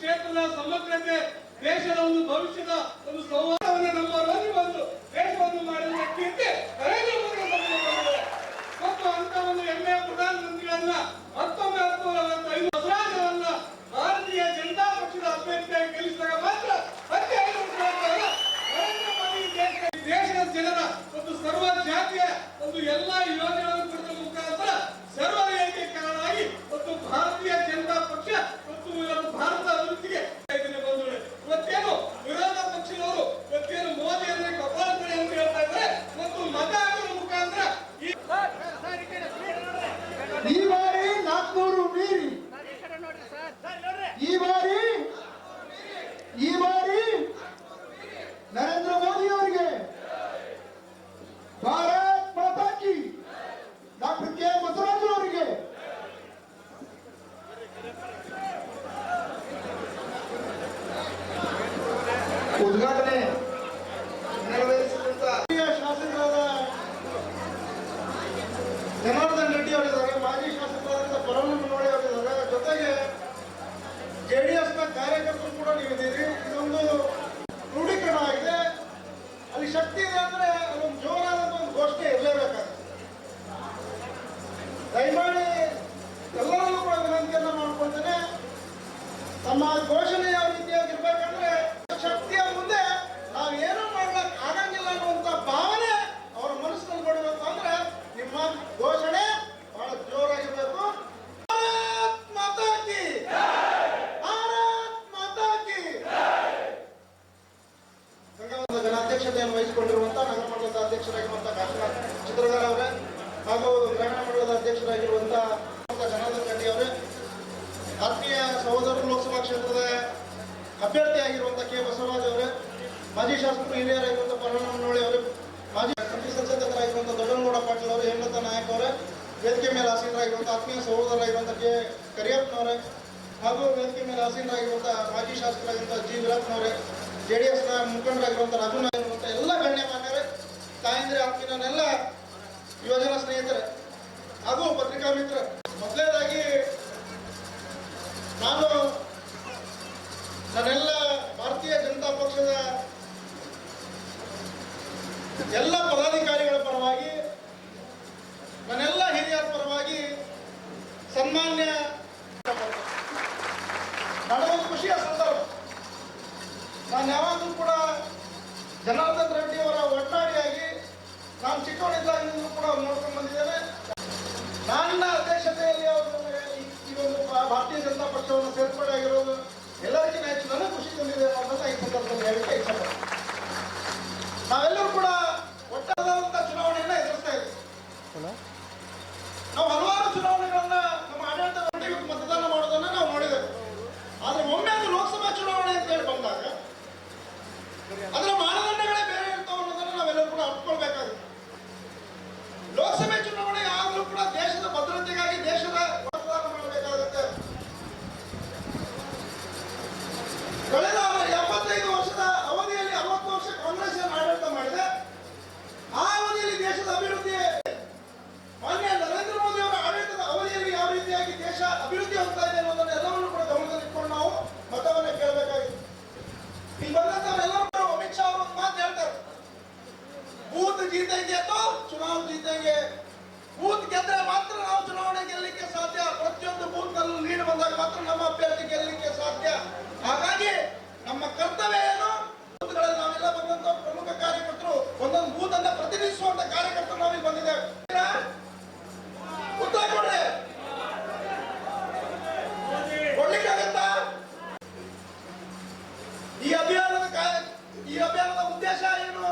ರಾಷ್ಟ್ರದ ಸಮಗ್ರತೆ, ದೇಶದ ಒಂದು ಭವಿಷ್ಯದ ಒಂದು ಸಂವಾದವನ್ನು ನಮ್ಮ ರೋಗಿ ಬಂದು ದೇಶವನ್ನು ಮಾಡಿದ ಕೀರ್ತಿ ನರೇಂದ್ರ ಮೋದಿ ಮತ್ತು ಅಂತ ಒಂದು ಹೆಮ್ಮೆಯ ಪ್ರಧಾನಮಂತ್ರಿಗಳನ್ನ ಮತ್ತೊಮ್ಮೆ ಹತ್ತು ಐದು ಬಸವರಾಜರನ್ನ ಭಾರತೀಯ ಜನತಾ ಪಕ್ಷದ ಅಭ್ಯರ್ಥಿಯಾಗಿ ಗೆಲ್ಲಿಸಿದಾಗ ಮಾತ್ರ ಮತ್ತೆ ಐದು ನರೇಂದ್ರ ಮೋದಿ ದೇಶದ ಜನರ ಒಂದು ಸರ್ವ ಜಾತಿಯ ಒಂದು ಎಲ್ಲಾ ಯೋಜನೆಗಳನ್ನು ಕೊಡುವ ಮುಖಾಂತರ ಸರ್ವ ಏಕೀಕರಣವಾಗಿ ಮತ್ತು ಭಾರತೀಯ ಜನತಾ ಪಕ್ಷ ಮತ್ತು ಇವತ್ತು ಭಾರತ ಅಭಿವೃದ್ಧಿಗೆ ಇದನ್ನು ಬಂಧುಗಳೇ ಇವತ್ತೇನು ವಿರೋಧ ಪಕ್ಷದವರು ಇವತ್ತೇನು ಮೋದಿ ಅಂದ್ರೆ ಕಪಾಲಕಡೆ ಅಂತ ಹೇಳ್ತಾ ಇದ್ದಾರೆ ಮತ್ತು ಮತ ಹಾಕುವ ಮುಖಾಂತರ ಈ ಈ ಬಾರಿ ನಾಲ್ಕುನೂರು ಮೀರಿ ಈ ಬಾರಿ ಈ ಬಾರಿ ನರೇಂದ್ರ ಮೋದಿ ಅವರಿಗೆ ಭಾರತ್ ಮಾತಾ ಕಿ ಡಾಕ್ಟರ್ ಕೆ ಬಸವರಾಜು ಅವರಿಗೆ ಉದ್ಘಾಟನೆ ನೆರವೇರಿಸಿದಂತ ಶಾಸಕರಾದ ಜನಾರ್ದನ್ ರೆಡ್ಡಿ ಅವರಿದ್ದಾರೆ, ಮಾಜಿ ಶಾಸಕರಾದಂಥ ನೋಡಿ ಅವರಿದ್ದಾರೆ. ಜೊತೆಗೆ ಜೆಡಿಎಸ್ನ ಕಾರ್ಯಕರ್ತರು ಕೂಡ ನೀವಿದ್ದೀರಿ. ಇದೊಂದು ಕ್ರೋಢೀಕರಣ ಆಗಿದೆ. ಅಲ್ಲಿ ಶಕ್ತಿ ಇದೆ ಅಂದ್ರೆ ಅದೊಂದು ಜೋರಾದ ಒಂದು ಘೋಷಣೆ ಇರಲೇಬೇಕಾಗುತ್ತೆ. ದಯಮಾಡಿ ಎಲ್ಲರಲ್ಲೂ ಕೂಡ ವಿನಂತಿಯನ್ನ ಮಾಡ್ಕೊಳ್ತೇನೆ. ತಮ್ಮ ಘೋಷಣೆ ಯಾವ ರೀತಿಯಾಗಿರ್ಬೇಕಂದ್ರೆ ನಿಮ್ಮ ಘೋಷಣೆ ಬಹಳ ಜೋರಾಗಿರ್ಬೇಕು. ಅಧ್ಯಕ್ಷತೆಯನ್ನು ವಹಿಸಿಕೊಂಡಿರುವಂತಹ ನಗರ ಮಂಡಲದ ಅಧ್ಯಕ್ಷರಾಗಿರುವಂತಹ ಕಾಶಿನಾಥ್ ಚಿತ್ರಗಾರ ಅವರೇ, ಹಾಗೂ ಗ್ರಾಮೀಣ ಮಂಡಲದ ಅಧ್ಯಕ್ಷರಾಗಿರುವಂತಹ ಜನಾರ್ದನ್ ರೆಡ್ಡಿ ಅವರೇ, ಆತ್ಮೀಯ ಸಹೋದರ ಲೋಕಸಭಾ ಕ್ಷೇತ್ರದ ಅಭ್ಯರ್ಥಿಯಾಗಿರುವಂತಹ ಕೆ ಬಸವರಾಜ್ ಅವರೇ, ಮಾಜಿ ಶಾಸಕರು ಹಿರಿಯರಾಗಿರುವಂತಹ ನೋಡಿ ಅವರು ಸಂಸದರಾಗಿರುವಂತಹ ದೊಡ್ಡನಗೌಡ ಪಾಟೀಲ್ ಅವರು, ಹೇಮಲತಾ ನಾಯಕ್ ಅವರೇ, ವೇದಿಕೆ ಮೇಲೆ ಆಸೀನರಾಗಿರುವಂತಹ ಆತ್ಮೀಯ ಸಹೋದರರಾಗಿರುವಂತಹ ಕೆ ಕರಿಯಪ್ಪನವರೇ, ಹಾಗೂ ವೇದಿಕೆ ಮೇಲೆ ಆಸೀನರಾಗಿರುವಂತಹ ಮಾಜಿ ಶಾಸಕರಾಗಿರುವಂತಹ ಜಿ. ವೀರಪ್ಪನವರೇ ಜೆ ಡಿ ಎಸ್ನ ಮುಖಂಡರಾಗಿರುವಂತಹ ರಾಜು ನಾಯಕ್ ಎಲ್ಲ ಗಣ್ಯಮಾನ್ಯರೇ, ತಾಯಂದಿರ ಆತ್ಮೀಯನೆಲ್ಲ ಯೋಜನಾ ಸ್ನೇಹಿತರೆ, ಹಾಗೂ ಪತ್ರಿಕಾ ಮಿತ್ರ ಮೊದಲನೇದಾಗಿ ನಾನು ನನ್ನೆಲ್ಲ ಭಾರತೀಯ ಜನತಾ ಪಕ್ಷದ ಎಲ್ಲ ಪದಾಧಿಕಾರಿಗಳ ಪರವಾಗಿ, ನನ್ನೆಲ್ಲ ಹಿರಿಯರ ಪರವಾಗಿ ಸನ್ಮಾನ್ಯ ನನಗೊಂದು ಖುಷಿಯ ಸಂದರ್ಭ. ನಾನು ಯಾವಾಗಲೂ ಕೂಡ ಜನಾರ್ದನ್ ರೆಡ್ಡಿ ಅವರ ನಾನು ಚಿಕ್ಕವನಿದ್ದಾಗಿಂದಲೂ ಕೂಡ ನೋಡ್ಕೊಂಡು ಬಂದಿದ್ದೇನೆ ನನ್ನ ಅಧ್ಯಕ್ಷತೆಯಲ್ಲಿ ಅವರು ನನಗೆ ಈ- ಈ ಒಂದು ಭಾ- ಭಾರತೀಯ ಜನತಾ ಪಕ್ಷವನ್ನು ಸೇರ್ಪಡೆ ಆಗಿರೋದು ಎಲ್ಲರಿಗಿಂತ ಹೆಚ್ಚು ನನಗೆ ಖುಷಿ ತಂದಿದೆ ಅನ್ನೋದನ್ನ ಈ ಸಂದರ್ಭದಲ್ಲಿ ಹೇಳಲಿಕ್ಕೆ ಇಷ್ಟಪಡ್ತೀನಿ ನಾವೆಲ್ಲರೂ ಕೂಡ ಒಟ್ಟಾದಂತ ಚುನಾವಣೆಯನ್ನ ಎದುರಿಸ್ತಾ ಇದ್ದೀವಿ ನಾವು ಹಲವಾರು ಚುನಾವಣೆಗಳನ್ನ ನಮ್ಮ ಆಡಳಿತ ಮಂಡಳಿಗೆ ಮತದಾನ ಮಾಡೋದನ್ನ ನಾವು ನೋಡಿದ್ದೇವೆ ಆದ್ರೆ ಒಮ್ಮೆ ಅದು ಲೋಕಸಭಾ ಚುನಾವಣೆ ಅಂತ ಹೇಳಿ ಬಂದಾಗ ಅದರ ಮಾನದಂಡಗಳೇ ಬೇರೆ ಇರ್ತಾವ ಅನ್ನೋದನ್ನ ನಾವೆಲ್ಲರೂ ಕೂಡ ಅಪ್ಕೊಳ್ಬೇಕಾಗುತ್ತೆ ಲೋಕಸಭೆ ಚುನಾವಣೆ ಆಗಲೂ ಕೂಡ ದೇಶದ ಭದ್ರತೆಗಾಗಿ ದೇಶದ ಮತದಾನ ಮಾಡಬೇಕಾಗುತ್ತೆ ಕಳೆದ ಎಪ್ಪತ್ತೈದು ವರ್ಷದ ಅವಧಿಯಲ್ಲಿ ಅರವತ್ತು ವರ್ಷ ಕಾಂಗ್ರೆಸ್ ಆಡಳಿತ ಮಾಡಿದೆ ಆ ಅವಧಿಯಲ್ಲಿ ದೇಶದ ಅಭಿವೃದ್ಧಿ ಮಾನ್ಯ ನರೇಂದ್ರ ಮೋದಿ ಅವರ ಆಡಳಿತದ ಅವಧಿಯಲ್ಲಿ ಯಾವ ರೀತಿಯಾಗಿ ದೇಶ ಅಭಿವೃದ್ಧಿ ಹೋಗ್ತಾ ಇದೆ ಅನ್ನೋದನ್ನ ಎಲ್ಲವನ್ನು ಕೂಡ ಗಮನದಲ್ಲಿಟ್ಕೊಂಡು ನಾವು ಮತವನ್ನ ಕೇಳಬೇಕಾಗಿದೆ ಇಲ್ಲಿ ಬಂದಂತವರೆಲ್ಲರೂ ಕೂಡ ಅಮಿತ್ ಶಾ ಅವರು ಒಂದು ಮಾತು ಹೇಳ್ತಾರೆ ಬೂತ್ ಜೀತೆಂಗೆ ತೋ ಚುನಾವಣೆ ಜೀತೆಗೆ? ಬೂತ್ ಗೆದ್ರೆ ಮಾತ್ರ ನಾವು ಚುನಾವಣೆ ಗೆಲ್ಲಲಿಕ್ಕೆ ಸಾಧ್ಯ. ಪ್ರತಿಯೊಂದು ಬೂತ್ ನಲ್ಲೂ ಲೀಡ್ ಬಂದಾಗ ಮಾತ್ರ ನಮ್ಮ ಅಭ್ಯರ್ಥಿ ಗೆಲ್ಲಲಿಕ್ಕೆ ಸಾಧ್ಯ. ಹಾಗಾಗಿ ನಮ್ಮ ಕರ್ತವ್ಯ ಏನು? ಬೂತ್ಗಳಲ್ಲಿ ನಾವೆಲ್ಲ ಬಂದಂತ ಪ್ರಮುಖ ಕಾರ್ಯಕರ್ತರು, ಒಂದೊಂದು ಬೂತ್ ಅನ್ನ ಪ್ರತಿನಿಧಿಸುವಂತ ಕಾರ್ಯಕರ್ತರು ನಾವಿಗೆ ಬಂದಿದ್ದೇವೆ. ಉತ್ತರ ಕೊಡ್ರಿ. ಕೊಡ್ಲಿಕ್ಕಾಗತ್ತಾ ಈ ಅಭಿಯಾನದ ಈ ಅಭಿಯಾನದ ಉದ್ದೇಶ ಏನು?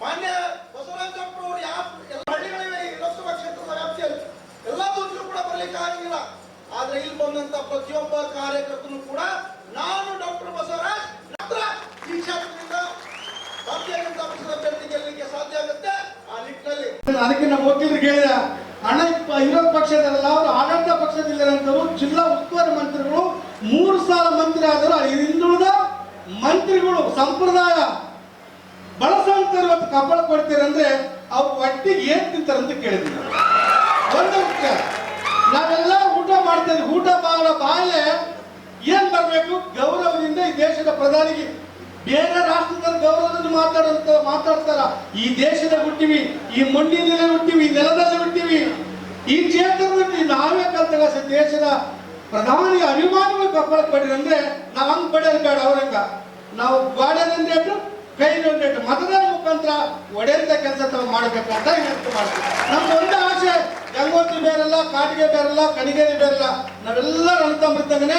ಮಾನ್ಯ ಬಸವರಾಜಪ್ಪ ಅವರು ಯಾವ ಹಳ್ಳಿಗಳಿವೆ, ಲೋಕಸಭಾ ಕ್ಷೇತ್ರದ ವ್ಯಾಪ್ತಿಯಲ್ಲಿ ಎಲ್ಲ ಬೂತ್ಗೂ ಕೂಡ ಬರಲಿಕ್ಕೆ ಆಗಿಲ್ಲ. ಆದ್ರೆ ಇಲ್ಲಿ ಬಂದಂತ ಪ್ರತಿಯೊಬ್ಬ ಕಾರ್ಯಕರ್ತನು ಕೂಡ ನಾನು ಡಾಕ್ಟರ್ ಬಸವರಾಜ್ ಈ ಕ್ಷೇತ್ರದಿಂದ ಭಾರತೀಯ ಜನತಾ ಪಕ್ಷದ ಅಭ್ಯರ್ಥಿ ಗೆಲ್ಲಲಿಕ್ಕೆ ಸಾಧ್ಯ ಆಗುತ್ತೆ ಆ ನಿಟ್ಟಿನಲ್ಲಿ. ಅದಕ್ಕೆ ನಮ್ಮ ವಕೀಲರು ಕೇಳಿದ ಹಣ ವಿರೋಧ ಪಕ್ಷದಲ್ಲ, ಅವರು ಆಡಳಿತ ಪಕ್ಷದಲ್ಲಿರುವಂತವರು ಜಿಲ್ಲಾ ಉಸ್ತುವಾರಿ ಮಂತ್ರಿಗಳು ಮೂರು ಸಾಲ ಮಂತ್ರಿ ಆದರೂ, ಹಿಂದುಳಿದ ಮಂತ್ರಿಗಳು, ಸಂಪ್ರದಾಯ ಬಳಸಂತರು ಮತ್ತು ಕಬ್ಬಳ ಕೊಡ್ತೀರಂದ್ರೆ ಅವ್ರು ಒಟ್ಟಿಗೆ ಏನ್ ತಿಂತಾರಂತ ಕೇಳಿದ್ರು ಒಂದು ನಾವೆಲ್ಲ ಊಟ ಮಾಡ್ತೇವೆ ಊಟ ಮಾಡೋ ಬಾಳೆ ಏನ್ ಬರಬೇಕು? ಗೌರವದಿಂದ ಈ ದೇಶದ ಪ್ರಧಾನಿಗೆ. ಬೇರೆ ರಾಷ್ಟ್ರದ ಗೌರವದಿಂದ ಮಾತಾಡಂತ ಮಾತಾಡ್ತಾರ. ಈ ದೇಶದ ಹುಟ್ಟಿವಿ, ಈ ಮಣ್ಣಿನಲ್ಲಿ ಹುಟ್ಟಿವಿ, ಈ ನೆಲದಲ್ಲಿ ಹುಟ್ಟಿವಿ. ಈ ಕ್ಷೇತ್ರದಲ್ಲಿ ನಾವೇ ಕಲ್ತಾಗ ದೇಶದ ಪ್ರಧಾನಿ ಅಭಿಮಾನಿಗಳು ಕಪ್ಪಳಕ್ಕೆ ಪಡಿರಂದ್ರೆ ನಾವು ಹಂಗ್ ಪಡೆಯೋದು ಬೇಡ ಅವ್ರಂಗ. ನಾವು ಗಾರ್ಡನ್ ಕೈ ಮತದ ಮತದಾನ ಮುಖಾಂತರ ಒಡೆಯಂತ ಕೆಲಸ ತಾವು ಮಾಡಬೇಕು ಅಂತ ಹೇಳ್ತು ಮಾಡ್ತೀವಿ. ನಮ್ದು ಒಂದೇ ಆಸೆ, ಗಂಗೋತ್ರಿ ಬೇರೆಲ್ಲ, ಕಾಟಿಗೆ ಬೇರೆಲ್ಲ, ಕಣಿಗೇರಿ ಬೇರೆಲ್ಲ, ನಾವೆಲ್ಲ ಅಣ್ತಂಬರ್ತಂಗನೆ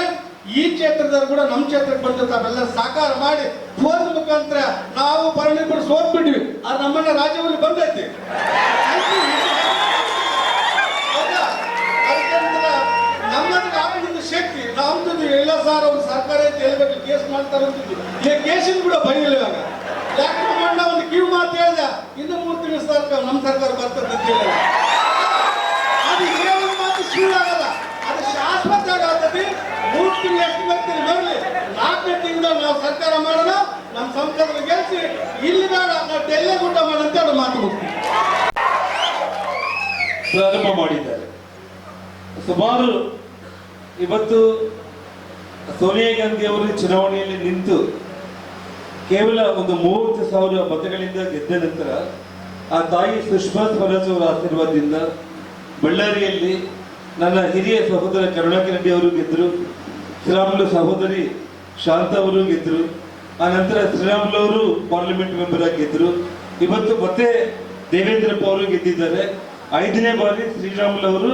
ಈ ಕ್ಷೇತ್ರದವ್ರು ಕೂಡ ನಮ್ಮ ಕ್ಷೇತ್ರಕ್ಕೆ ಬಂದು ತಾವೆಲ್ಲ ಸಾಕಾರ ಮಾಡಿ ಫೋನ್ ಮುಖಾಂತರ ನಾವು ಪರಿಣಿತರು ಸೋತ್ಬಿಟ್ವಿ. ಆದ್ರೆ ನಮ್ಮನ್ನ ರಾಜ್ಯದಲ್ಲಿ ಬಂದೈತಿ. ಶಕ್ತಿ. ನಮ್ದು ಇಲ್ಲ ಸಾರ್ ಅವ್ರು ಸರ್ಕಾರ ಅಂತ ಕೇಸ್ ಮಾಡ್ತಾರೆ ಅಂತಿದ್ವಿ. ಈ ಕೇಸಿನ ಕೂಡ ಇವಾಗ. ಯಾಕಂದ್ರೆ ಮೊನ್ನೆ ಒಂದು ಕಿವಿ ಮಾತು ಹೇಳ್ದ. ಇನ್ನು ಮೂರು ತಿಂಗಳು ಸರ್ಕಾರ ನಮ್ಮ ಸರ್ಕಾರ ಬರ್ತದೆ ಅಂತ ಹೇಳಿದ. ಅದು ಹೇಳೋ ಮಾತು ಸುಳ್ಳಾಗಲ್ಲ ಅದು ಶಾಶ್ವತ ಆಗತ್ತದೆ ಮೂರು ತಿಂಗಳು ಎಷ್ಟು ಬರ್ತೀನಿ ನಾಲ್ಕನೇ ತಿಂಗಳು ನಾವು ಸರ್ಕಾರ ಮಾಡೋಣ, ನಮ್ಮ ಸಂಸದರು ಗೆಲ್ಸಿ. ಇಲ್ಲಿ ಬೇಡ, ನಾವು ಡೆಲ್ಲಿ ಊಟ ಮಾಡಂತ ಹೇಳಿ ಮಾತು ಹೋಗ್ತೀವಿ ಪ್ರಾರಂಭ ಮಾಡಿದ್ದಾರೆ. ಸುಮಾರು ಇವತ್ತು ಸೋನಿಯಾ ಗಾಂಧಿ ಅವರು ಚುನಾವಣೆಯಲ್ಲಿ ನಿಂತು ಕೇವಲ ಒಂದು ಮೂವತ್ತು ಸಾವಿರ ಮತಗಳಿಂದ ಗೆದ್ದ ನಂತರ ಆ ತಾಯಿ ಸುಷ್ಮಾ ಸ್ವರಾಜ್ ಅವರ ಆಶೀರ್ವಾದದಿಂದ ಬಳ್ಳಾರಿಯಲ್ಲಿ ನನ್ನ ಹಿರಿಯ ಸಹೋದರ ಕರುಣಾಕರ್ ರೆಡ್ಡಿ ಅವರು ಗೆದ್ದರು. ಶ್ರೀರಾಮುಲು ಸಹೋದರಿ ಶಾಂತ ಅವರು ಗೆದ್ದರು. ಆ ನಂತರ ಶ್ರೀರಾಮುಲು ಅವರು ಪಾರ್ಲಿಮೆಂಟ್ ಮೆಂಬರ್ ಆಗಿ ಗೆದ್ದರು. ಇವತ್ತು ಮತ್ತೆ ದೇವೇಂದ್ರಪ್ಪ ಅವರು ಗೆದ್ದಿದ್ದಾರೆ. ಐದನೇ ಬಾರಿ ಶ್ರೀರಾಮುಲು ಅವರು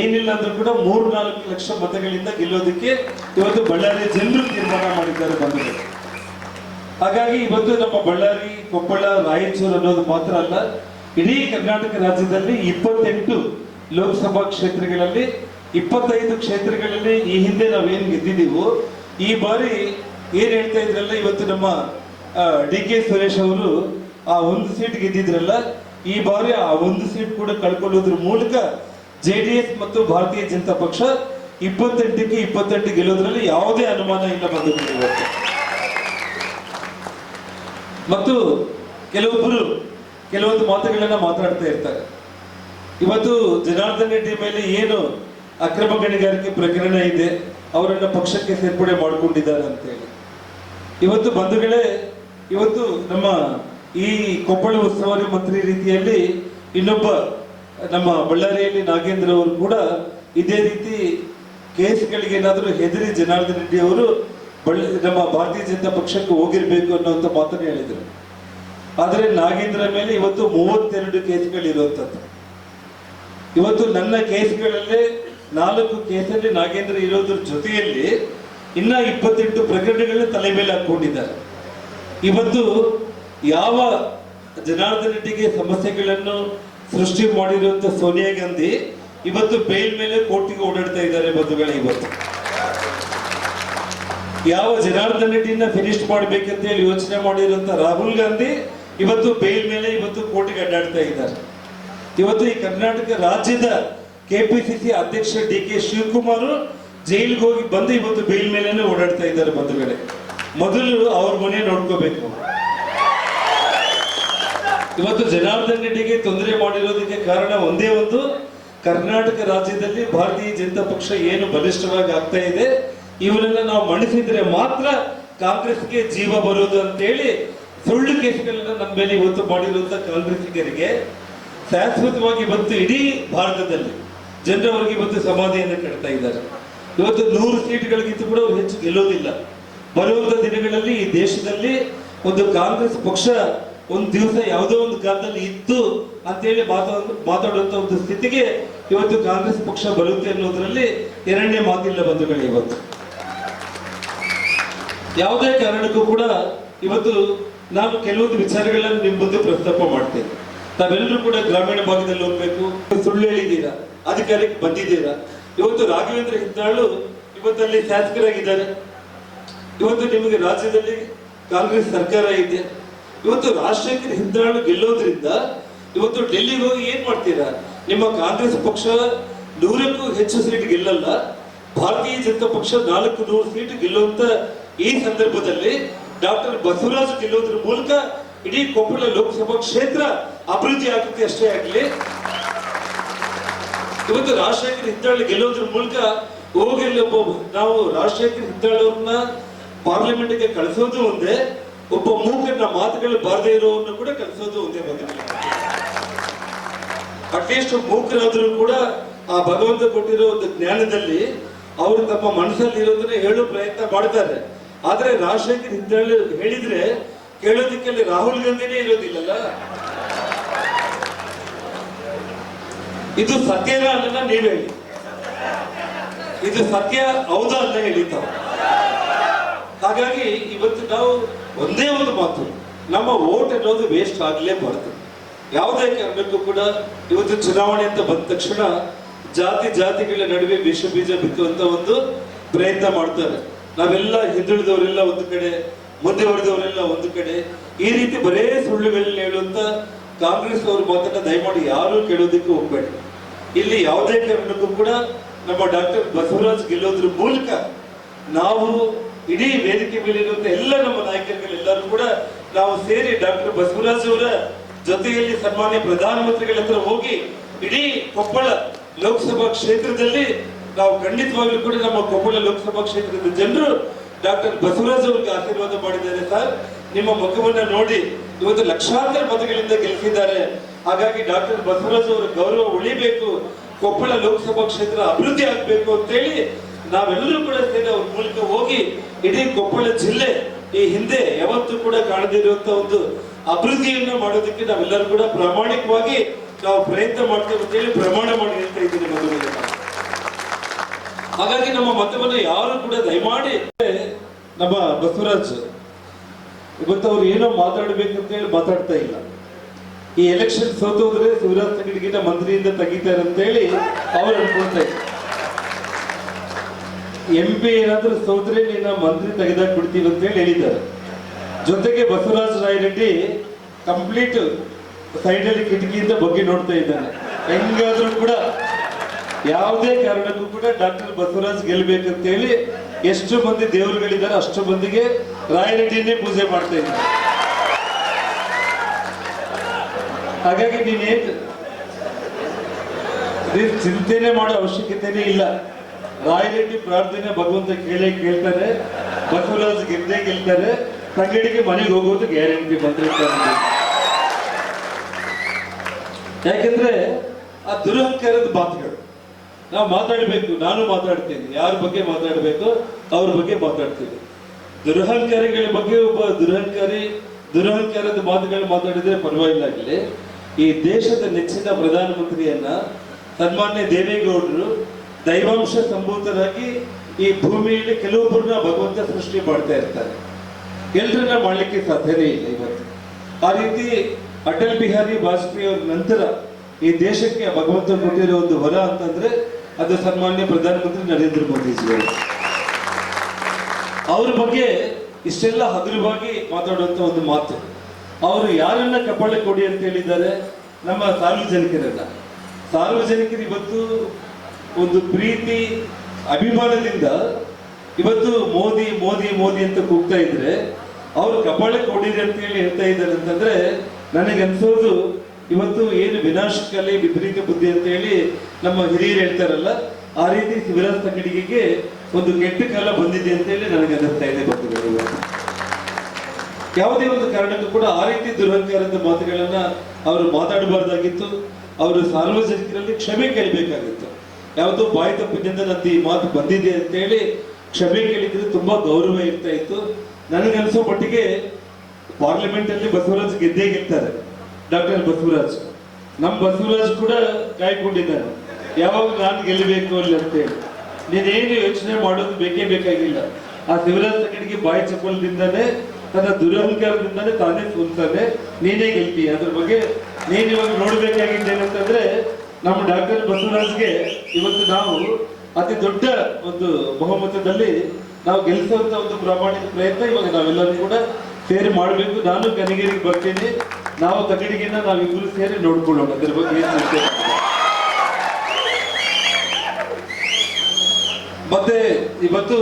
ಏನಿಲ್ಲ ಅಂದ್ರೂ ಕೂಡ ಮೂರು ನಾಲ್ಕು ಲಕ್ಷ ಮತಗಳಿಂದ ಗೆಲ್ಲೋದಕ್ಕೆ ಇವತ್ತು ಬಳ್ಳಾರಿ ಜನರು ತೀರ್ಮಾನ ಮಾಡಿದ್ದಾರೆ ಬಂಧುಗಳು ಹಾಗಾಗಿ ಇವತ್ತು ನಮ್ಮ ಬಳ್ಳಾರಿ, ಕೊಪ್ಪಳ, ರಾಯಚೂರು ಅನ್ನೋದು ಮಾತ್ರ ಅಲ್ಲ, ಇಡೀ ಕರ್ನಾಟಕ ರಾಜ್ಯದಲ್ಲಿ ಇಪ್ಪತ್ತೆಂಟು ಲೋಕಸಭಾ ಕ್ಷೇತ್ರಗಳಲ್ಲಿ, ಇಪ್ಪತ್ತೈದು ಕ್ಷೇತ್ರಗಳಲ್ಲಿ ಈ ಹಿಂದೆ ನಾವೇನು ಗೆದ್ದಿದ್ದೀವೋ, ಈ ಬಾರಿ ಏನ್ ಹೇಳ್ತಾ ಇದ್ರಲ್ಲ, ಇವತ್ತು ನಮ್ಮ ಡಿ ಕೆ ಸುರೇಶ್ ಅವರು ಆ ಒಂದು ಸೀಟ್ ಗೆದ್ದಿದ್ರಲ್ಲ, ಈ ಬಾರಿ ಆ ಒಂದು ಸೀಟ್ ಕೂಡ ಕಳ್ಕೊಳ್ಳೋದ್ರ ಮೂಲಕ ಜೆ ಡಿ ಎಸ್ ಮತ್ತು ಭಾರತೀಯ ಜನತಾ ಪಕ್ಷ ಇಪ್ಪತ್ತೆಂಟಕ್ಕೆ ಇಪ್ಪತ್ತೆಂಟು ಗೆಲ್ಲೋದ್ರಲ್ಲಿ ಯಾವುದೇ ಅನುಮಾನ ಇಲ್ಲ ಬಂದಿದೆ ಮತ್ತು ಕೆಲವೊಬ್ಬರು ಕೆಲವೊಂದು ಮಾತುಗಳನ್ನ ಮಾತಾಡ್ತಾ ಇರ್ತಾರೆ. ಇವತ್ತು ಜನಾರ್ದನ್ ರೆಡ್ಡಿ ಮೇಲೆ ಏನು ಅಕ್ರಮ ಗಣಿಗಾರಿಕೆ ಪ್ರಕರಣ ಇದೆ, ಅವರನ್ನ ಪಕ್ಷಕ್ಕೆ ಸೇರ್ಪಡೆ ಮಾಡಿಕೊಂಡಿದ್ದಾರೆ ಅಂತೇಳಿ. ಇವತ್ತು ಬಂಧುಗಳೇ, ಇವತ್ತು ನಮ್ಮ ಈ ಕೊಪ್ಪಳ ಉಸ್ತುವಾರಿ ಮಂತ್ರಿ ರೀತಿಯಲ್ಲಿ ಇನ್ನೊಬ್ಬ ನಮ್ಮ ಬಳ್ಳಾರಿಯಲ್ಲಿ ನಾಗೇಂದ್ರ ಅವರು ಕೂಡ ಇದೇ ರೀತಿ ಕೇಸ್ಗಳಿಗೆ ಏನಾದರೂ ಹೆದರಿ ಜನಾರ್ದನ್ ರೆಡ್ಡಿ ಅವರು ಬಳ್ಳ ನಮ್ಮ ಭಾರತೀಯ ಜನತಾ ಪಕ್ಷಕ್ಕೆ ಹೋಗಿರ್ಬೇಕು ಅನ್ನುವಂಥ ಮಾತನ್ನು ಹೇಳಿದರು. ಆದರೆ ನಾಗೇಂದ್ರ ಮೇಲೆ ಇವತ್ತು ಮೂವತ್ತೆರಡು ಕೇಸ್ಗಳಿರುವಂಥದ್ದು ಇವತ್ತು ನನ್ನ ಕೇಸ್ಗಳಲ್ಲೇ ನಾಲ್ಕು ಕೇಸಲ್ಲಿ ನಾಗೇಂದ್ರ ಇರೋದ್ರ ಜೊತೆಯಲ್ಲಿ ಇನ್ನ ಇಪ್ಪತ್ತೆಂಟು ಪ್ರಕರಣಗಳನ್ನ ತಲೆ ಮೇಲೆ ಹಾಕೊಂಡಿದ್ದಾರೆ ಇವತ್ತು ಯಾವ ಜನಾರ್ದನ್ ರೆಡ್ಡಿಗೆ ಸಮಸ್ಯೆಗಳನ್ನು ಸೃಷ್ಟಿ ಮಾಡಿರುವಂತ ಸೋನಿಯಾ ಗಾಂಧಿ ಇವತ್ತು ಬೇಲ್ ಮೇಲೆ ಕೋರ್ಟಿಗೆ ಓಡಾಡ್ತಾ ಇದ್ದಾರೆ ಬಂಧುಗಳೇ ಇವತ್ತು. ಯಾವ ಜನಾರ್ದನ್ ರೆಡ್ಡಿನ ಫಿನಿಶ್ ಮಾಡ್ಬೇಕಂತ ಹೇಳಿ ಯೋಚನೆ ಮಾಡಿರುವಂತ ರಾಹುಲ್ ಗಾಂಧಿ ಇವತ್ತು ಬೇಲ್ ಮೇಲೆ ಇವತ್ತು ಕೋರ್ಟಿಗೆ ಅಡ್ಡಾಡ್ತಾ ಇದ್ದಾರೆ. ಇವತ್ತು ಈ ಕರ್ನಾಟಕ ರಾಜ್ಯದ ಕೆಪಿಸಿಸಿ ಅಧ್ಯಕ್ಷ ಡಿ ಕೆ ಶಿವಕುಮಾರ್ ಜೈಲಿಗೆ ಹೋಗಿ ಬಂದು ಇವತ್ತು ಬೇಲ್ ಮೇಲೆನೆ ಓಡಾಡ್ತಾ ಇದ್ದಾರೆ ಬಂಧುಗಳೇ. ಮೊದಲು ಅವ್ರ ಮನೆ ನೋಡ್ಕೋಬೇಕು. ಇವತ್ತು ಜನಾರ್ದನ್ ರೆಡ್ಡಿಗೆ ತೊಂದರೆ ಮಾಡಿರೋದಕ್ಕೆ ಕಾರಣ ಒಂದೇ ಒಂದು, ಕರ್ನಾಟಕ ರಾಜ್ಯದಲ್ಲಿ ಭಾರತೀಯ ಜನತಾ ಪಕ್ಷ ಏನು ಬಲಿಷ್ಠವಾಗಿ ಆಗ್ತಾ ಇದೆ ಇವರನ್ನ ನಾವು ಮಣಿಸಿದ್ರೆ ಮಾತ್ರ ಕಾಂಗ್ರೆಸ್ಗೆ ಜೀವ ಬರೋದು ಅಂತೇಳಿ ಸುಳ್ಳು ಕೇಸ್ಗಳನ್ನ ನಮ್ಮ ಮೇಲೆ ಇವತ್ತು ಮಾಡಿರುವಂತ ಕಾಂಗ್ರೆಸ್ಸಿಗರಿಗೆ ಶಾಶ್ವತವಾಗಿ ಇವತ್ತು ಇಡೀ ಭಾರತದಲ್ಲಿ ಜನರವರಿಗೆ ಇವತ್ತು ಸಮಾಧಿಯನ್ನು ಕಟ್ತಾ ಇದ್ದಾರೆ. ಇವತ್ತು ನೂರು ಸೀಟ್ಗಳಿಗಿಂತ ಕೂಡ ಅವ್ರು ಹೆಚ್ಚು ಗೆಲ್ಲೋದಿಲ್ಲ. ಬರುವಂತ ದಿನಗಳಲ್ಲಿ ಈ ದೇಶದಲ್ಲಿ ಒಂದು ಕಾಂಗ್ರೆಸ್ ಪಕ್ಷ ಒಂದು ದಿವಸ ಯಾವುದೋ ಒಂದು ಕಾಲದಲ್ಲಿ ಇತ್ತು ಅಂತೇಳಿ ಮಾತಾಡ ಮಾತಾಡುವಂತ ಒಂದು ಸ್ಥಿತಿಗೆ ಇವತ್ತು ಕಾಂಗ್ರೆಸ್ ಪಕ್ಷ ಬರುತ್ತೆ ಅನ್ನೋದ್ರಲ್ಲಿ ಎರಡನೇ ಮಾತಿಲ್ಲ ಬಂಧುಗಳು ಇವತ್ತು. ಯಾವುದೇ ಕಾರಣಕ್ಕೂ ಕೂಡ ಇವತ್ತು ನಾನು ಕೆಲವೊಂದು ವಿಚಾರಗಳನ್ನು ನಿಮ್ಮ ಮುಂದೆ ಪ್ರಸ್ತಾಪ ಮಾಡ್ತೇನೆ ತಾವೆಲ್ಲರೂ ಕೂಡ ಗ್ರಾಮೀಣ ಭಾಗದಲ್ಲಿ ಹೋಗ್ಬೇಕು ಸುಳ್ಳು ಹೇಳಿದ್ದೀರಾ? ಅಧಿಕಾರಕ್ಕೆ ಬಂದಿದ್ದೀರಾ? ಇವತ್ತು ರಾಘವೇಂದ್ರ ಹಿದ್ದಾಳು ಇವತ್ತಲ್ಲಿ ಶಾಸಕರಾಗಿದ್ದಾರೆ. ಇವತ್ತು ನಿಮಗೆ ರಾಜ್ಯದಲ್ಲಿ ಕಾಂಗ್ರೆಸ್ ಸರ್ಕಾರ ಇದೆ. ಇವತ್ತು ರಾಜಶೇಖರ್ ಹಿಂದಾಳು ಗೆಲ್ಲೋದ್ರಿಂದ ಇವತ್ತು ಡೆಲ್ಲಿಗೆ ಹೋಗಿ ಏನ್ ಮಾಡ್ತೀರಾ? ನಿಮ್ಮ ಕಾಂಗ್ರೆಸ್ ಪಕ್ಷ ನೂರಕ್ಕೂ ಹೆಚ್ಚು ಸೀಟ್ ಗೆಲ್ಲಲ್ಲ. ಭಾರತೀಯ ಜನತಾ ಪಕ್ಷ ನಾಲ್ಕು ನೂರು ಸೀಟ್ ಗೆಲ್ಲುವಂತ ಈ ಸಂದರ್ಭದಲ್ಲಿ ಡಾಕ್ಟರ್ ಬಸವರಾಜ್ ಗೆಲ್ಲುವುದರ ಮೂಲಕ ಇಡೀ ಕೊಪ್ಪಳ ಲೋಕಸಭಾ ಕ್ಷೇತ್ರ ಅಭಿವೃದ್ಧಿ ಆಗುತ್ತೆ ಅಷ್ಟೇ ಆಗಲಿ. ಇವತ್ತು ರಾಜಶೇಖರ್ ಹಿದ್ದಾಳಿ ಗೆಲ್ಲೋದ್ರ ಮೂಲಕ ಹೋಗಿ ಅಲ್ಲಿ ಒಬ್ಬ ನಾವು ರಾಜಶೇಖರ್ ಹಿದ್ದಾಳವ್ರನ್ನ ಪಾರ್ಲಿಮೆಂಟ್ಗೆ ಕಳಿಸೋದು ಒಂದೇ, ಒಬ್ಬ ಮೂಕನ್ನ ಮಾತುಗಳು ಬಾರದೇ ಇರೋನ್ನ ಕೂಡ ಕಳಿಸೋದು ಒಂದೇ ಬದುಕು ಅಟ್ಲೀಸ್ಟ್ ಮೂಕರಾದರೂ ಕೂಡ ಆ ಭಗವಂತ ಕೊಟ್ಟಿರೋ ಒಂದು ಜ್ಞಾನದಲ್ಲಿ ಅವರು ತಮ್ಮ ಮನಸ್ಸಲ್ಲಿ ಇರೋದನ್ನ ಹೇಳೋ ಪ್ರಯತ್ನ ಮಾಡ್ತಾರೆ. ಆದ್ರೆ ರಾಜಶೇಖರ್ ಇದ್ರಲ್ಲಿ ಹೇಳಿದ್ರೆ ಕೇಳೋದಕ್ಕೆ ರಾಹುಲ್ ಗಾಂಧಿನೇ ಇರೋದಿಲ್ಲಲ್ಲ? ಇದು ಸತ್ಯನ ಅಲ್ಲ ನೀವ್ ಹೇಳಿ. ಇದು ಸತ್ಯ ಹೌದಾ ಅಂತ ಹೇಳಿ ತಾವು. ಹಾಗಾಗಿ ಇವತ್ತು ನಾವು ಒಂದೇ ಒಂದು ಮಾತು, ನಮ್ಮ ಓಟ್ ಅನ್ನೋದು ವೇಸ್ಟ್ ಆಗಲೇಬಾರದು. ಯಾವುದೇ ಕಾರಣಕ್ಕೂ ಕೂಡ ಇವತ್ತು ಚುನಾವಣೆ ಅಂತ ಬಂದ ತಕ್ಷಣ ಜಾತಿ ಜಾತಿಗಳ ನಡುವೆ ವಿಷ ಬೀಜ ಬಿತ್ತುವಂತ ಒಂದು ಪ್ರಯತ್ನ ಮಾಡ್ತಾರೆ. ನಾವೆಲ್ಲ ಹಿಂದುಳಿದವರೆಲ್ಲ ಒಂದು ಕಡೆ ಮುಂದುವರೆದವರೆಲ್ಲ ಒಂದು ಕಡೆ, ಈ ರೀತಿ ಬರೇ ಸುಳ್ಳುಗಳನ್ನ ಹೇಳುವಂತ ಕಾಂಗ್ರೆಸ್ ಅವರು ಮಾತನ್ನ ದಯಮಾಡಿ ಯಾರು ಕೇಳೋದಕ್ಕೆ ಹೋಗ್ಬೇಡಿ. ಇಲ್ಲಿ ಯಾವುದೇ ಕಾರಣಕ್ಕೂ ಕೂಡ ನಮ್ಮ ಡಾಕ್ಟರ್ ಬಸವರಾಜ್ ಗೆಲ್ಲೋದ್ರ ಮೂಲಕ ನಾವು ಇಡೀ ವೇದಿಕೆ ಮೇಲೆ ಎಲ್ಲ ನಮ್ಮ ನಾಯಕರುಗಳೆಲ್ಲರೂ ಕೂಡ ನಾವು ಸೇರಿ ಡಾಕ್ಟರ್ ಬಸವರಾಜ್ ಅವರ ಜೊತೆಯಲ್ಲಿ ಸನ್ಮಾನ್ಯ ಪ್ರಧಾನಮಂತ್ರಿಗಳ ಹತ್ರ ಹೋಗಿ ಇಡೀ ಕೊಪ್ಪಳ ಲೋಕಸಭಾ ಕ್ಷೇತ್ರದಲ್ಲಿ ನಾವು ಖಂಡಿತವಾಗ್ಲೂ ಕೂಡ ನಮ್ಮ ಕೊಪ್ಪಳ ಲೋಕಸಭಾ ಕ್ಷೇತ್ರದ ಜನರು ಡಾಕ್ಟರ್ ಬಸವರಾಜ್ ಅವರಿಗೆ ಆಶೀರ್ವಾದ ಮಾಡಿದ್ದಾರೆ ಸರ್. ನಿಮ್ಮ ಮುಖವನ್ನ ನೋಡಿ ಇವತ್ತು ಲಕ್ಷಾಂತರ ಮತಗಳಿಂದ ಗೆಲ್ಲಿಸಿದ್ದಾರೆ. ಹಾಗಾಗಿ ಡಾಕ್ಟರ್ ಬಸವರಾಜ್ ಅವರ ಗೌರವ ಉಳಿಬೇಕು. ಕೊಪ್ಪಳ ಲೋಕಸಭಾ ಕ್ಷೇತ್ರ ಅಭಿವೃದ್ಧಿ ಆಗ್ಬೇಕು ಅಂತೇಳಿ ನಾವೆಲ್ಲರೂ ಕೂಡ ಸೇರಿ ಅವ್ರ ಮೂಲಕ ಹೋಗಿ ಇಡೀ ಕೊಪ್ಪಳ ಜಿಲ್ಲೆ ಈ ಹಿಂದೆ ಯಾವತ್ತೂ ಕೂಡ ಕಾಣದಿರುವಂತ ಒಂದು ಅಭಿವೃದ್ಧಿಯನ್ನು ಮಾಡೋದಕ್ಕೆ ನಾವೆಲ್ಲರೂ ಕೂಡ ಪ್ರಾಮಾಣಿಕವಾಗಿ ನಾವು ಪ್ರಯತ್ನ ಮಾಡ್ತೇವೆ ಅಂತೇಳಿ ಪ್ರಮಾಣ ಮಾಡಿ ಅಂತ ಇದ್ದೀನಿ ಮದುವೆಗೆ ನಾನು. ಹಾಗಾಗಿ ನಮ್ಮ ಮತವನ್ನು ಯಾರು ಕೂಡ ದಯಮಾಡಿ ನಮ್ಮ ಬಸವರಾಜ್, ಇವತ್ತು ಅವ್ರು ಏನೋ ಮಾತಾಡ್ಬೇಕಂತ ಹೇಳಿ ಮಾತಾಡ್ತಾ ಇಲ್ಲ. ಈ ಎಲೆಕ್ಷನ್ ಸೋತೋದ್ರೆ ಶಿವರಾಜ್ ತಂಗಡಿಗಿನ ಮಂತ್ರಿಯಿಂದ ತೆಗಿತಾರೆ ಅಂತ ಹೇಳಿ ಅವ್ರು ಅನ್ಕೊಳ್ತಾ ಇದ್ರು. ಎಂ ಪಿ ಏನಾದ್ರೂ ಸೋತ್ರೆ ನೀನ ಮಂತ್ರಿ ತೆಗೆದಾಕ್ ಬಿಡ್ತೀವಿ ಅಂತ ಹೇಳಿ ಹೇಳಿದ್ದಾರೆ. ಜೊತೆಗೆ ಬಸವರಾಜ ರಾಯರೆಡ್ಡಿ ಕಂಪ್ಲೀಟ್ ಸೈಡಲ್ಲಿ ಕಿಟಕಿಯಿಂದ ಬಗ್ಗೆ ನೋಡ್ತಾ ಇದ್ದಾನೆ ಹೆಂಗಾದ್ರೂ ಕೂಡ ಯಾವುದೇ ಕಾರಣಕ್ಕೂ ಕೂಡ ಡಾಕ್ಟರ್ ಬಸವರಾಜ್ ಗೆಲ್ಬೇಕಂತ ಹೇಳಿ ಎಷ್ಟು ಮಂದಿ ದೇವರುಗಳಿದ್ದಾರೆ ಅಷ್ಟು ಮಂದಿಗೆ ರಾಯರೆಡ್ಡಿನೇ ಪೂಜೆ ಮಾಡ್ತಾ ಇದ್ದಾರೆ. ಹಾಗಾಗಿ ನೀನೇನು ನೀನ್ ಚಿಂತೆನೆ ಮಾಡೋ ಅವಶ್ಯಕತೆನೇ ಇಲ್ಲ. ರಾಯರೆಡ್ಡಿ ಪ್ರಾರ್ಥನೆ ಭಗವಂತ ಕೇಳೇ ಕೇಳ್ತಾರೆ ಬಸವರಾಜ್ ಗೆದ್ದೇ ಗೆಲ್ತಾರೆ ತಂಗಡಿಗೆ ಮನೆಗೆ ಹೋಗೋದು ಗ್ಯಾರಂಟಿ ಬಂದಿರ್ತಾರೆ ಯಾಕೆಂದ್ರೆ ಆ ದುರಹಂಕಾರದ ಮಾತುಗಳು. ನಾವು ಮಾತಾಡಬೇಕು, ನಾನು ಮಾತಾಡ್ತೀನಿ, ಯಾರ ಬಗ್ಗೆ ಮಾತಾಡಬೇಕು, ಅವ್ರ ಬಗ್ಗೆ ಮಾತಾಡ್ತೀನಿ. ದುರಹಂಕಾರಿಗಳ ಬಗ್ಗೆ ಒಬ್ಬ ದುರಹಂಕಾರಿ, ದುರಹಂಕಾರದ ಮಾತುಗಳು ಮಾತಾಡಿದ್ರೆ ಪರವಾಗಿಲ್ಲ ಆಗಲಿ ಈ ದೇಶದ ನೆಚ್ಚಿನ ಪ್ರಧಾನಮಂತ್ರಿಯನ್ನ ಸನ್ಮಾನ್ಯ ದೇವೇಗೌಡರು ದೈವಾಂಶ ಸಂಭೂತರಾಗಿ ಈ ಭೂಮಿಯಲ್ಲಿ ಕೆಲವೊಬ್ಬರನ್ನ ಭಗವಂತ ಸೃಷ್ಟಿ ಮಾಡ್ತಾ ಇರ್ತಾರೆ. ಎಲ್ರನ್ನ ಮಾಡಲಿಕ್ಕೆ ಸಾಧ್ಯನೇ ಇಲ್ಲ ಇವತ್ತು. ಆ ರೀತಿ ಅಟಲ್ ಬಿಹಾರಿ ವಾಜಪೇಯಿ ಅವ್ರ ನಂತರ ಈ ದೇಶಕ್ಕೆ ಭಗವಂತ ಕೊಟ್ಟಿರೋ ಒಂದು ವರ ಅಂತಂದ್ರೆ ಅದು ಸನ್ಮಾನ್ಯ ಪ್ರಧಾನಮಂತ್ರಿ ನರೇಂದ್ರ ಮೋದಿಜಿಯವರು ಅವ್ರ ಬಗ್ಗೆ ಇಷ್ಟೆಲ್ಲ ಹಗುರವಾಗಿ ಮಾತಾಡುವಂತ ಒಂದು ಮಾತು. ಅವರು ಯಾರನ್ನ ಕಪಾಳ ಕೊಡಿ ಅಂತ ಹೇಳಿದ್ದಾರೆ? ನಮ್ಮ ಸಾರ್ವಜನಿಕರನ್ನ. ಸಾರ್ವಜನಿಕರು ಇವತ್ತು ಒಂದು ಪ್ರೀತಿ, ಅಭಿಮಾನದಿಂದ ಇವತ್ತು ಮೋದಿ ಮೋದಿ ಮೋದಿ ಅಂತ ಕೂಗ್ತಾ ಇದ್ರೆ, ಅವರು ಕಪಾಳ ಕೊಡಿರಿ ಅಂತ ಹೇಳಿ ಹೇಳ್ತಾ ಇದ್ದಾರೆ ಅಂತಂದ್ರೆ ನನಗೆ ಅನ್ಸೋದು ಇವತ್ತು ಏನು ವಿನಾಶಕಲೆ ವಿಪರೀತ ಬುದ್ಧಿ ಅಂತ ಹೇಳಿ ನಮ್ಮ ಹಿರಿಯರು ಹೇಳ್ತಾರಲ್ಲ, ಆ ರೀತಿ ಶಿವರಾಜ್ ಕಡಿಗೆಗೆ ಒಂದು ಕೆಟ್ಟ ಕಾಲ ಬಂದಿದೆ ಅಂತ ಹೇಳಿ ನನಗೆ ಅನ್ನಿಸ್ತಾ ಇದೆ ಬಂಧುಗಳು. ಯಾವುದೇ ಒಂದು ಕಾರಣಕ್ಕೂ ಕೂಡ ಆ ರೀತಿ ದುರಹಂಕಾರದ ಮಾತುಗಳನ್ನ ಅವರು ಮಾತಾಡಬಾರ್ದಾಗಿತ್ತು. ಅವರು ಸಾರ್ವಜನಿಕರಲ್ಲಿ ಕ್ಷಮೆ ಕೇಳಬೇಕಾಗಿತ್ತು. ಯಾವುದೋ ಬಾಯಿ ತಪ್ಪಿನಿಂದ ನಂದು ಈ ಮಾತು ಬಂದಿದೆ ಅಂತ ಹೇಳಿ ಕ್ಷಮೆ ಕೇಳಿದ್ರೆ ತುಂಬಾ ಗೌರವ ಇರ್ತಾ ಇತ್ತು. ನನಗನ್ಸೋ ಮಟ್ಟಿಗೆ ಪಾರ್ಲಿಮೆಂಟ್ ಅಲ್ಲಿ ಬಸವರಾಜ್ ಗೆದ್ದೇ ಗೆಲ್ತಾರೆ. ಡಾಕ್ಟರ್ ಬಸವರಾಜ್. ನಮ್ಮ ಬಸವರಾಜ್ ಕೂಡ ಕಾಯ್ಕೊಂಡಿದ್ದಾನೆ ಯಾವಾಗ ನಾನು ಗೆಲ್ಲಬೇಕು ಅಲ್ಲಿ ಅಂತೇಳಿ ನೀನೇನು ಯೋಚನೆ ಮಾಡೋದು ಬೇಕೇ ಬೇಕಾಗಿಲ್ಲ. ಆ ಶಿವರಾಜ್ ತಗಡಿಗೆ ಬಾಯಿ ಚಪ್ಪಲದಿಂದಾನೆ, ತನ್ನ ದುರಹಂಕಾರದಿಂದಾನೆ ತಾನೇ ಸೋಲ್ತಾನೆ. ನೀನೇ ಗೆಲ್ತಿ. ಅದ್ರ ಬಗ್ಗೆ ನೀನ್ ಇವಾಗ ನೋಡ್ಬೇಕಾಗಿದ್ದೇನಂತಂದ್ರೆ ನಮ್ಮ ಡಾಕ್ಟರ್ ಬಸವರಾಜ್ಗೆ ಇವತ್ತು ನಾವು ಅತಿ ದೊಡ್ಡ ಒಂದು ಬಹುಮತದಲ್ಲಿ ನಾವು ಗೆಲ್ಲಿಸುವಂತ ಒಂದು ಪ್ರಾಮಾಣಿಕ ಪ್ರಯತ್ನ ಇವಾಗ ನಾವೆಲ್ಲರೂ ಕೂಡ ಸೇರಿ ಮಾಡಬೇಕು. ನಾನು ಕನಗಿರಿಗೆ ಬರ್ತೀನಿ. ನಾವು ತಗಡಿಗಿನ ನಾವಿಬ್ಬರು ಸೇರಿ ನೋಡ್ಕೊಳ್ಳೋಣ. ಅದ್ರ ಬಗ್ಗೆ ಏನು. ಮತ್ತೆ ಇವತ್ತು